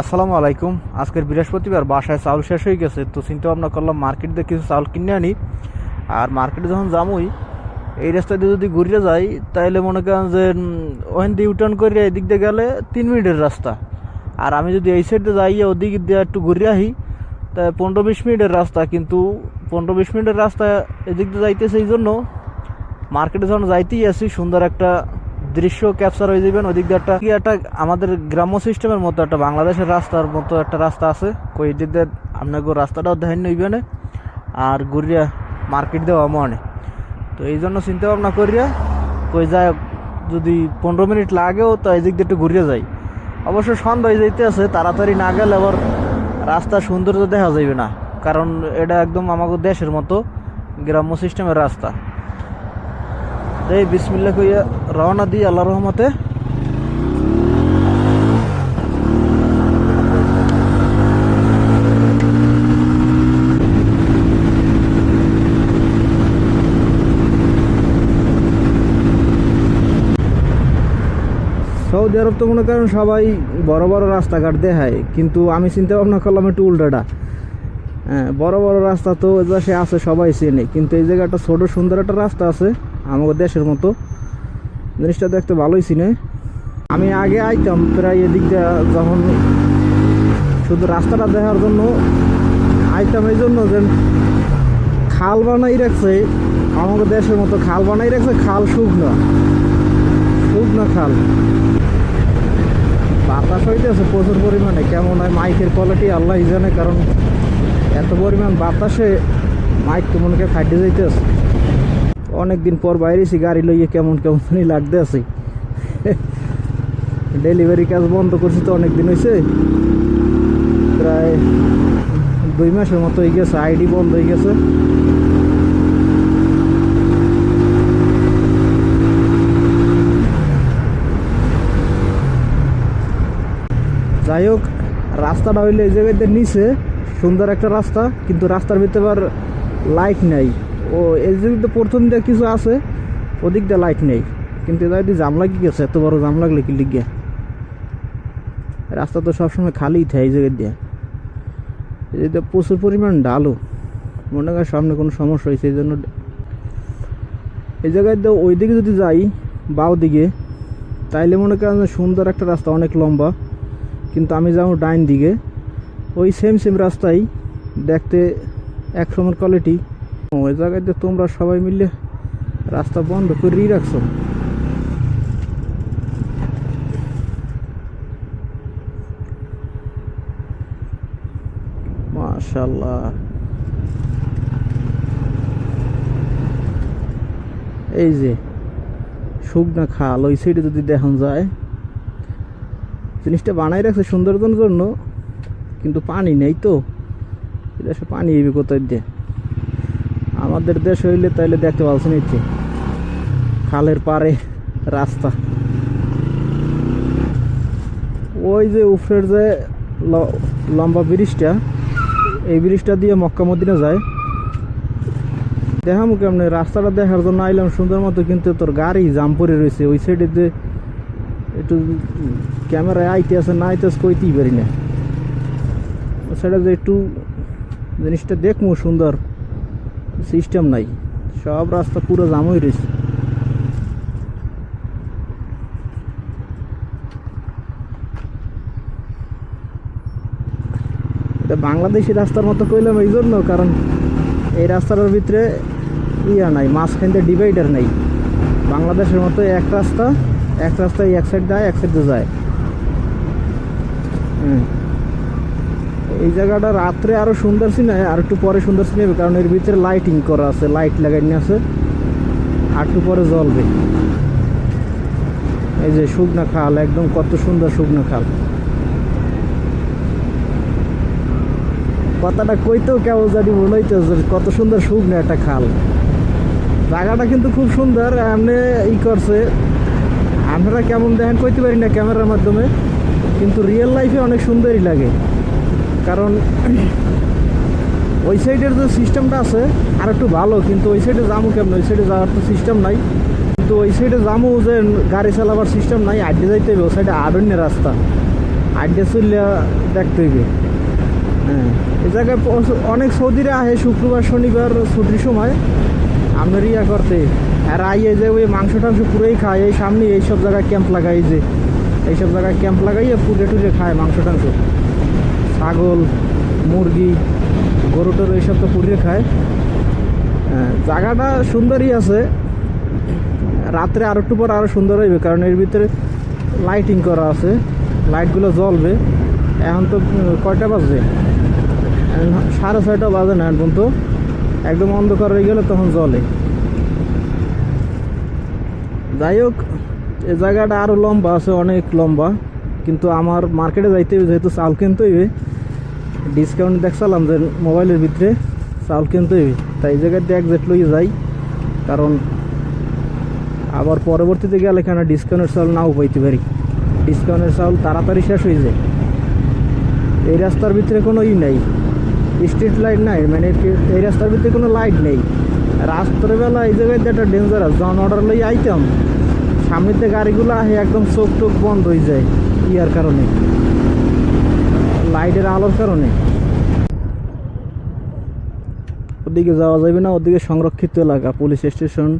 আসসালামু আলাইকুম। আজকের বৃহস্পতিবার, বাসায় চাউল শেষ হয়ে গেছে, তো চিন্তা ভাবনা করলাম মার্কেট দিয়ে কিছু চাউল কিনে আনি। আর মার্কেটে যখন যামই, এই রাস্তা দিয়ে যদি ঘুরে যাই তাহলে মনে করেন যে ওখান দিয়ে ইউটার্ন করে এদিক দিয়ে গেলে তিন মিনিটের রাস্তা। আর আমি যদি এই সাইড যাই ওদিক দিয়ে একটু ঘুরে আসি তা পনেরো বিশ মিনিটের রাস্তা। কিন্তু পনেরো বিশ মিনিটের রাস্তা এদিক দিয়ে যাইতেছে এই জন্য, মার্কেটে যখন যাইতেই আসি, সুন্দর একটা দৃশ্য ক্যাপচার হয়ে যাবেন। ওদিক দিয়ে একটা কি একটা আমাদের গ্রাম্য সিস্টেমের মতো একটা বাংলাদেশের রাস্তার মতো একটা রাস্তা আছে। কই দিক আপনাকে রাস্তাটাও দেখেন নইবেন আর ঘুরিয়া মার্কেট দেওয়া মনে তো এই জন্য চিন্তা ভাবনা করিয়া কই যায় যদি পনেরো মিনিট লাগেও তো এই দিক দিয়ে একটু ঘুরিয়ে যাই। অবশ্য সন্ধ্যা হয়ে যাইতে আছে তাড়াতাড়ি না গেলে আবার রাস্তা সৌন্দর্য দেখা যাবে না। কারণ এটা একদম আমাদের দেশের মতো গ্রাম্য সিস্টেমের রাস্তা। এই বিসমিল্লা কইয়া রওনা দিই আল্লাহ রহমতে। সৌদি আরব তো মনে করেন সবাই বড় বড় রাস্তাঘাট দেখায়, কিন্তু আমি চিন্তা ভাবনা করলাম একটু উল্টাটা। হ্যাঁ বড় বড় রাস্তা তো সে আছে, সবাই চেনে, কিন্তু এই জায়গাটা ছোট সুন্দর একটা রাস্তা আছে। আমাদের দেশের মতো। জিনিসটা দেখতে ভালোই চিনে আমি আগে আইতাম প্রায় এদিক দিয়ে যখন শুধু রাস্তাটা দেখার জন্য আইতাম এই জন্য যে খাল বানাই রাখছে আমাদের দেশের মতো খাল বানাই রাখছে, খাল শুকনো। শুকনো খাল। বাতাস হইতেছে প্রচুর পরিমাণে, কেমন হয় মাইকের কোয়ালিটি আল্লাহ জানে, কারণ এত পরিমাণ বাতাসে মাইক তো মনে হয় ফাইটে যাইতেছে অনেকদিন পর বাইরেছি, গাড়ি লইয়ে কেমন কেমন জানি লাগতে আছে। ডেলিভারি কাজ বন্ধ করছি তো অনেক দিন হয়েছে প্রায় দুই মাসের মতো হয়ে গেছে, আইডি বন্ধ হয়ে গেছে। যাই হোক, রাস্তাটা হইলে এই জায়গাতে নিচে, সুন্দর একটা রাস্তা, কিন্তু রাস্তার ভিতরে আবার লাইট নাই। ও, এই জায়গাতে প্রথম দিয়ে কিছু আছে, ওদিক দিয়ে লাইট নেই। কিন্তু এটা যদি জাম লাগি গেছে, এত বড় জাম লাগলে কি লিখে রাস্তা তো সবসময় খালিই থাকে এই জায়গা দিয়ে। জায়গাতে প্রচুর পরিমাণ ডালও মনে হয় সামনে কোনো সমস্যা হয়েছে, এই জন্য এই জায়গায় দিয়ে ওই দিকে যদি যাই বাও দিকে, তাইলে মনে করেন সুন্দর একটা রাস্তা, অনেক লম্বা। কিন্তু আমি যাব ডাইন দিকে। ওই সেম সেম রাস্তায় দেখতে এক সময় কোয়ালিটি ওই জায়গাতে তোমরা সবাই মিলে রাস্তা বন্ধ করেই রাখছো। মাশাল্লাহ এই যে শুকনা খাল, ওই সাইডে যদি দেখান যায়, জিনিসটা বানাই রাখছে সৌন্দর্যের জন্য, কিন্তু পানি নেই তো। দেশে পানি এবি কোথায় দিয়ে? আমাদের দেশ হইলে তাইলে দেখতে পাচ্ছেন ইচ্ছে খালের পারে রাস্তা। ওই যে উফরের যে লম্বা ব্রিজটা, এই ব্রিজটা দিয়ে মক্কা মদিনা যায়। দেখামু কেমনে? রাস্তাটা দেখার জন্য আইলাম সুন্দর মতো, কিন্তু তোর গাড়ি জাম পরে রয়েছে। ওই সাইডে যে একটু ক্যামেরায় আইতে আছে, না আইতে আছে, কইতেই পারি না। সেটা যে একটু জিনিসটা দেখমু সুন্দর। সিস্টেম নাই। সব রাস্তা পুরো জাম হয়ে রয়েছে। এটা বাংলাদেশি রাস্তার মতো কইলাম এই জন্য, কারণ এই রাস্তাটার ভিতরে ইয়া নাই মাঝখান দিয়ে ডিভাইডার নাই। বাংলাদেশের মতো এক রাস্তা, এক রাস্তায় এক সাইড যায় এক সাইডে যায়। হুম। এই জায়গাটা রাত্রে আরও সুন্দর সিনে আর একটু পরে সুন্দর সিনে হবে, কারণ এর ভিতরে লাইটিং করা আছে লাইট লাগাইনি আছে, আর একটু পরে জ্বলবে। এই যে শুকনো খাল, একদম কত সুন্দর শুকনো খাল। কথাটা কইতেও কেমন জানি মনে হইতেছে কত সুন্দর শুকনো একটা খাল। জায়গাটা কিন্তু খুব সুন্দর, এমনি ই করছে। আমরা কেমন দেখেন কইতে পারি না ক্যামেরার মাধ্যমে, কিন্তু রিয়েল লাইফে অনেক সুন্দরই লাগে। কারণ ওই সাইডের যে সিস্টেমটা আছে আর একটু ভালো, কিন্তু ওই সাইডে যাব কেমন? ওই সাইডে যাওয়ার তো সিস্টেম নাই। কিন্তু ওই সাইডে যাব যে গাড়ি চালাবার সিস্টেম নাই, আড্ডে যাইতে হবে ওই সাইডে আডন্য রাস্তা। আড্ডে চললে দেখতে হইবে। হ্যাঁ। এই জায়গায় অনেক সৌদিরা আহে শুক্রবার, শনিবার, ছুটির সময়। আপনার ইয়া করতে। আর আইয়ে যে ওই মাংস টাংস পুরোই খায়। এই সামনে এইসব জায়গায় ক্যাম্প লাগাই যে। এইসব জায়গায় ক্যাম্প লাগাইয়ে পুড়ে টুরে খায় মাংস টাংস। ছাগল মুরগি গরু টরু এইসব তো পুড়িয়ে খায়। হ্যাঁ, জায়গাটা সুন্দরই আছে। রাত্রে আর একটু পর আরও সুন্দর হইবে কারণ এর ভিতরে লাইটিং করা আছে। লাইটগুলো জ্বলবে। এখন তো কয়টা বাজবে? সাড়ে ছয়টা বাজে না এখন তো একদম অন্ধকার হয়ে গেলে তখন জ্বলে। যাই হোক এ জায়গাটা আরও লম্বা আছে অনেক লম্বা। কিন্তু আমার মার্কেটে যাইতে হইবে যেহেতু চাল কিনতে হইবে। ডিসকাউন্ট দেখছিলাম যে মোবাইলের ভিতরে, চাল কিনতে তাই এই জায়গাতে একজাক্ট লইয়ে যাই, কারণ আবার পরবর্তীতে গেলে এখানে ডিসকাউন্টের চাল নাও পাইতে পারি। ডিসকাউন্টের চাল তাড়াতাড়ি শেষ হয়ে যায়। এই রাস্তার ভিতরে কোনো ই নেই। স্ট্রিট লাইট নাই মানে এই রাস্তার ভিতরে কোনো লাইট নেই। রাস্তার বেলা এই জায়গায় একটা ডেঞ্জারাস জন অর্ডার লই আইতাম। সামনেতে গাড়িগুলো একদম চোখ টোক বন্ধ হয়ে যায়। ইয়ার কারণে? লাইটের আলোর কারণে। ওদিকে যাওয়া যাবে না, ওদিকে সংরক্ষিত এলাকা, পুলিশ স্টেশন,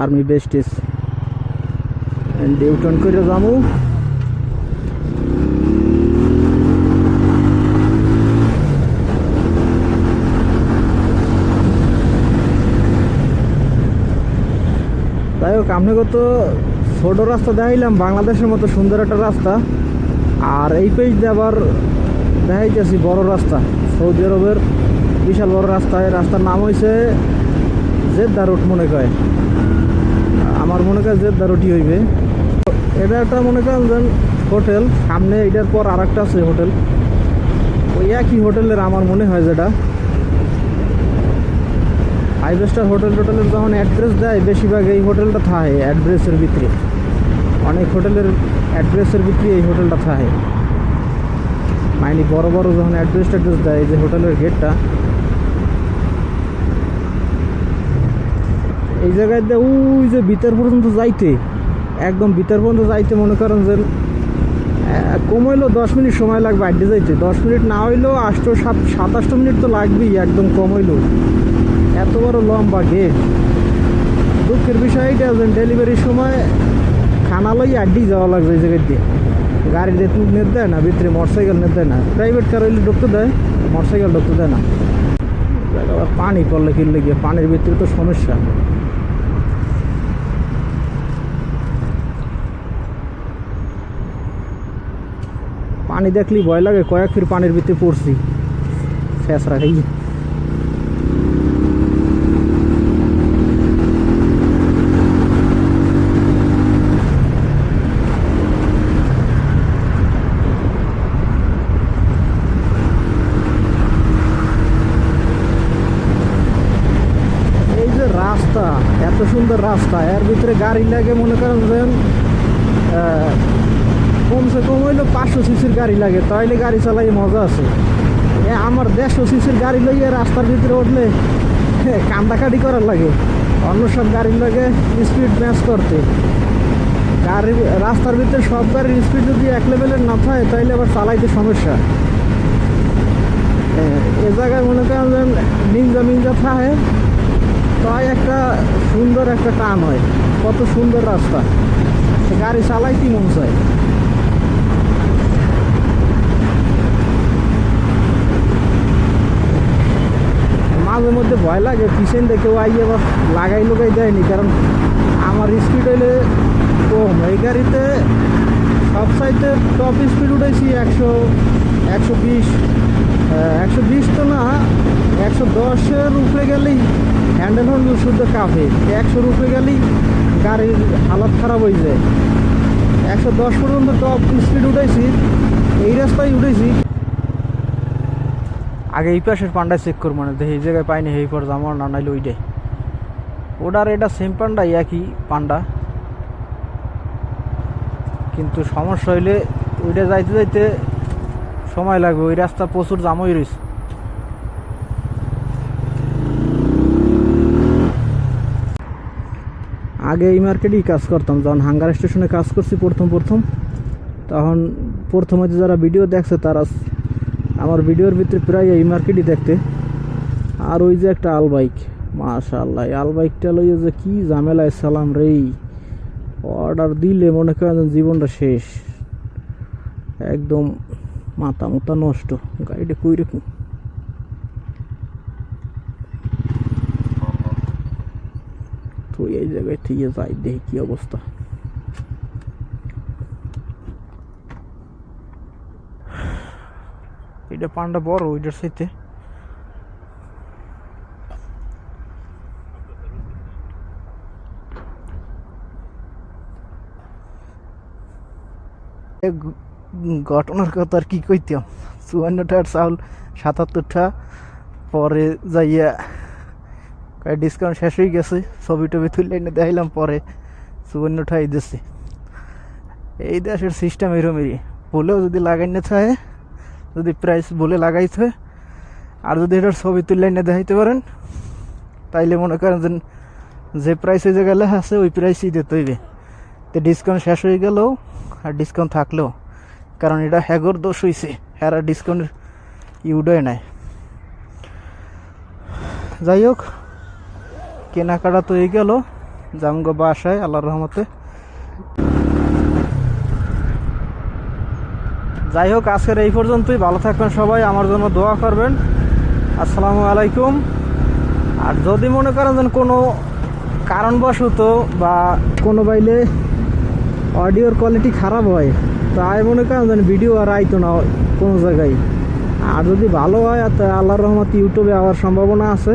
আর্মি বেস্টেস। ডিউটন করে যাব। যাই হোক, আপনাকে তো ছোটো রাস্তা দেখাইলাম, বাংলাদেশের মতো সুন্দর একটা রাস্তা। আর এই পেজ দিয়ে আবার দেখাইতেছি বড় রাস্তা, সৌদি আরবের বিশাল বড় রাস্তা। এই রাস্তার নাম হয়েছে জেদ্দা রুট মনে কয়। আমার মনে হয় জেদ্দা রুটি হইবে। এটা একটা মনে করেন যেন হোটেল, সামনে এটার পর আর একটা আছে হোটেল। ওই একই হোটেলের আমার মনে হয় যেটা। ফাইভ স্টার হোটেল টোটেলের যখন অ্যাড্রেস দেয়, বেশিরভাগ এই হোটেলটা থাকে অ্যাড্রেসের ভিতরে। অনেক হোটেলের অ্যাড্রেসের ভিতরে এই হোটেলটা থাকে। মানে বড় বড় যখন অ্যাড্রেস ট্যাড্রেস দেয় যে হোটেলের গেটটা। এই জায়গায় দিয়ে ওই যে ভিতর পর্যন্ত যাইতে, একদম ভিতর পর্যন্ত যাইতে মনে করেন যে কম হইলেও দশ মিনিট সময় লাগবে আড্ডে যাইতে। দশ মিনিট না হইলেও আটশো সাত সাতাশটো মিনিট তো লাগবেই, একদম কম হইলেও এত বড় লম্বা গেট। দুঃখের বিষয় এইটা যে ডেলিভারির সময় খানা লই আড্ডি যাওয়া লাগবে এই জায়গায় দিয়ে। গাড়ি নেট দেয় না, ভিতরে মোটরসাইকেল নেট দেয় না। প্রাইভেট কার হইলে ঢুকতে দেয় মোটরসাইকেল ঢুকতে দেয় না। পানি পড়লে কিনলে গিয়ে পানির ভিতরে তো সমস্যা। পানি দেখলেই ভয় লাগে, কয়েক ফির পানির ভিতরে পড়ছি। শেষ রাখাই এই যে রাস্তা সুন্দর রাস্তা। এর ভিতরে গাড়ি লাগে মনে করেন যেন কমসে কম হইল পাঁচশো সিসির গাড়ি লাগে তাইলে গাড়ি চালাই মজা আছে। এ আমার দেড়শো সিসির গাড়ি লইয়ে রাস্তার ভিতরে উঠলে কান্দাকাটি করার লাগে। অন্য সব গাড়ির লাগে স্পিড ম্যাচ করতে। গাড়ি রাস্তার ভিতরে সব গাড়ির স্পিড যদি এক লেভেলের না থাকে তাইলে আবার চালাইতে সমস্যা। এ, জায়গায় মনে করেন যে নিঞ্জা মিঞ্জা থাকে তাই একটা সুন্দর একটা টান হয়। কত সুন্দর রাস্তা। গাড়ি চালাইতে মন চায়। মাঝে মধ্যে ভয় লাগে, পিছন দেখে আইয়ে আবার লাগাই লুগাই দেয়নি, কারণ আমার স্পিড হইলে কম। এই গাড়িতে সব সাইডে টপ স্পিড উঠেছি একশো একশো বিশ একশো বিশ তো না, একশো দশের উপরে গেলেই হ্যান্ডেল হ্যান্ডেল শুদ্ধ কাঁপে একশোর উপরে গেলেই গাড়ির হালত খারাপ হয়ে যায়। একশো দশ পর্যন্ত টপ স্পিড উঠেছি এই রাস্তায় উঠেছি আগে এই পাশের পান্ডায় চেক করব মানে দেখি এই জায়গায় পাইনি, এই পর যাব না, নাইলে ওইটাই। ওটার এটা সেম পান্ডা একই পান্ডা। কিন্তু সমস্যা হইলে ওইটা যাইতে যাইতে সময় লাগবে, ওই রাস্তা প্রচুর জামই রয়েছে। আগে এই মার্কেটেই কাজ করতাম, যখন হাঙ্গার স্টেশনে কাজ করছি প্রথম প্রথম, তখন প্রথমে যে যারা ভিডিও দেখছে তারা আমার ভিডিওর ভিতরে প্রায় এই মার্কেটই দেখতে। আর ওই যে একটা আল বাইক মাশাল্লাহ আল বাইকটা লইয়ে যে কি ঝামেলায় সালাম রে। অর্ডার দিলে মনে করেন জীবনটা শেষ। একদম মাথা মাথা নষ্ট, গাড়িটা কই? রেখুন তো এই জায়গায় থেকে যাই, দেখি কি অবস্থা। এটা পান্ডা বড়, ওইটার সাথে এ গ- ঘটনার কথা আর কি কইতাম? চুয়ান্নটার চাউল সাতাত্তরটা পরে যাইয়া ডিসকাউন্ট শেষ হয়ে গেছে ছবি টবি তুলে এনে দেখাইলাম পরে চুয়ান্নটাই দিচ্ছে এই দেশের সিস্টেম এরমেরই বলেও যদি লাগাই না থাকে যদি প্রাইস বলে লাগাইতে হয়, আর যদি এটার ছবি তুলে এনে দেখাইতে পারেন তাইলে মনে করেন যে যে প্রাইস ওই জায়গায় আছে ওই প্রাইসই দিতে হইবে। তো ডিসকাউন্ট শেষ হয়ে গেলেও আর ডিসকাউন্ট থাকলেও। কারণ এটা হ্যাগর দোষ হয়েছে হ্যাঁ আর ডিসকাউন্ট ইউডোয় নাই। যাই হোক, কেনাকাটা তো এই গেল। জামগো বাসায়, আল্লাহর রহমতে। যাই হোক, আজকের এই পর্যন্তই। ভালো থাকবেন সবাই, আমার জন্য দোয়া করবেন। আসসালামু আলাইকুম। আর যদি মনে করেন যেন কোনো কারণবশত বা কোনো বাইলে অডিওর কোয়ালিটি খারাপ হয় তাই মনে করেন যেন ভিডিও আর আইতো না কোনো জায়গায়। আর যদি ভালো হয় আল্লাহর রহমত ইউটিউবে আবার সম্ভাবনা আছে।